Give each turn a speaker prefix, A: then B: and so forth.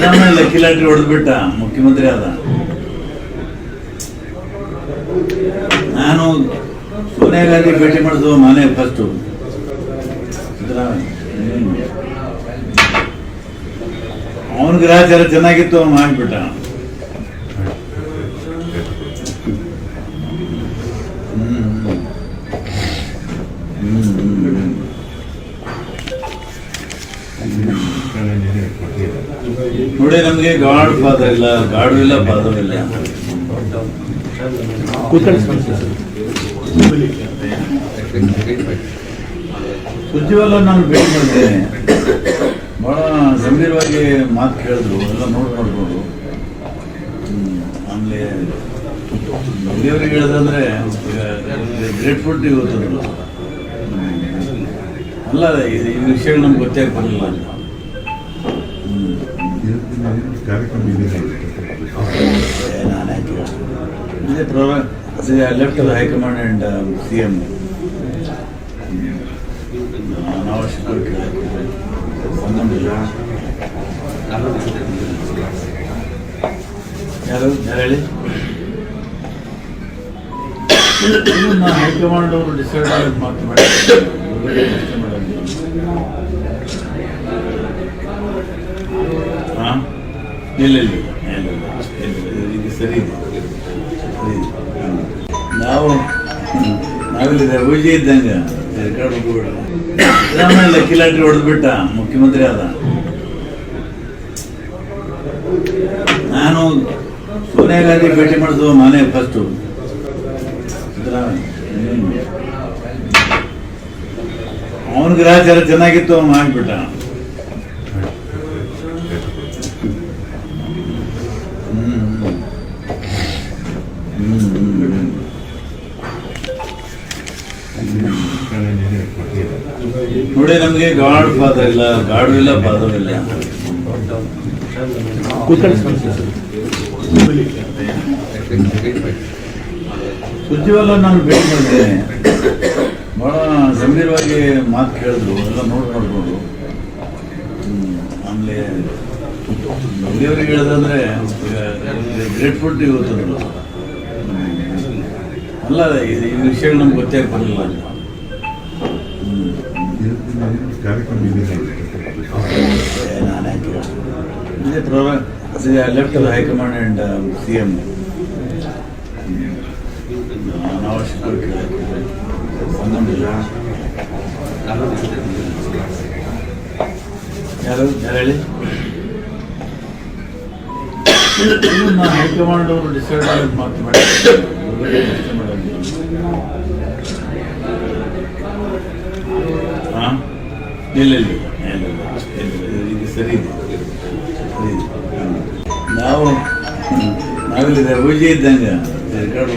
A: Siddaramaiah lucky lottery ಹೊಡೆದ್ಬಿಟ್ಟ, ಮುಖ್ಯಮಂತ್ರಿ ಆದ. ನಾನು ಸೋನಿಯಾ ಗಾಂಧಿ ಭೇಟಿ ಮಾಡಿದ್ರು ಮನೆ ಫಸ್ಟು ಸಿದ್ದರಾಮಯ್ಯ ಅವನ ಗ್ರಹಚಾರ ಚೆನ್ನಾಗಿತ್ತು, ಅವ್ನು ಮಾಡಿಬಿಟ್ಟ. ನೋಡಿ ನಮಗೆ ಗಾಡ್ ಫಾದರ್ ಇಲ್ಲ, ಗಾಡು ಇಲ್ಲ ಫಾದರ್ ಇಲ್ಲ ನಾನು ಭೇಟಿ ಮಾಡಿದೆ ಬಹಳ ಗಂಭೀರವಾಗಿ ಮಾತು ಕೇಳಿದ್ರು, ಎಲ್ಲ ನೋಟ್ ನೋಡ್ಬೋದು. ಆಮೇಲೆ ದೇವರಿಗೆ ಹೇಳಿದ್ರೆ ಗ್ರೇಟ್ ಫುಡ್ ಇವತ್ತು ಅಲ್ಲ, ಈ ವಿಷಯಗಳು ನಮ್ಗೆ ಗೊತ್ತೇ ಬರಲಿಲ್ಲ.
B: ಕಾರ್ಯಕ್ರಮ ಇದೆ
A: ಲೆಫ್ಟ್ ಹೈಕಮಾಂಡ್ ಆ್ಯಂಡ್ ಸಿ ಅನಾವಶ್ಯಕ ಸಂಬಂಧಿಲ್ಲ ಯಾರು ಯಾರು ಹೇಳಿ ಹೈಕಮಾಂಡ್ ಡಿಸೈಡ್ ಆಗಿ ಮಾತು ಮಾಡಿ ಇಲ್ಲ ಇಲ್ಲ ಇದೆ ಸರಿ. ನಾವು ನಾವಿಲ್ಲ ಪೂಜೆ ಇದ್ದಂಗೆ ಸಿದ್ದರಾಮಯ್ಯ ಲಕ್ಕಿ ಲಾಟ್ರಿ ಹೊಡೆದ್ಬಿಟ್ಟ ಮುಖ್ಯಮಂತ್ರಿ ಆದ ನಾನು ಸೋನಿಯಾ ಗಾಂಧಿ ಭೇಟಿ ಮಾಡಿದ್ರು ಮನೆ ಫಸ್ಟ್ ಸಿದ್ದರಾಮಯ್ಯ ಅವನ ಗ್ರಹಚಾರ ಚೆನ್ನಾಗಿತ್ತು ಅವನು ಮಾಡಿಬಿಟ್ಟ ನೋಡಿ ನಮಗೆ ಗಾಡ್ ಪಾದ ಇಲ್ಲ ಗಾಡು ಇಲ್ಲ, ಪಾದವಿಲ್ಲ ಸುದ್ದಿವಲ್ಲ ನಾನು ಭೇಟಿ ಮಾಡಿದೆ ಬಹಳ ಗಂಭೀರವಾಗಿ ಮಾತು ಕೇಳಿದ್ರು, ಎಲ್ಲ ಮಾಡ್ಕೊಂಡು ಹ್ಮ್. ಆಮೇಲೆ ದೇವರಿಗೆ ಹೇಳಿದ್ರೆ ಗ್ರೇಟ್ ಫುಡ್ ಇವತ್ತು. ಅಲ್ಲ ಇದು ಈ ವಿಷಯಗಳು ನಮ್ಗೆ ಗೊತ್ತೇ ಬರಲಿಲ್ಲ
B: ಇದೆ
A: program left high command and C M ಯಾರು? ಯಾರು ಹೇಳಿ? ಹೈಕಮಾಂಡ್ ಅವರು ಡಿಸೈಡ್ ಮಾತು ಮಾಡಿ. ಇಲ್ಲ ಇಲ್ಲ. ಸರಿ. ನಾವು ನಾವಿಲ್ಲಿ ಪೂಜೆ ಇದ್ದಂಗೆ. ರೆಕಾರ್ಡ್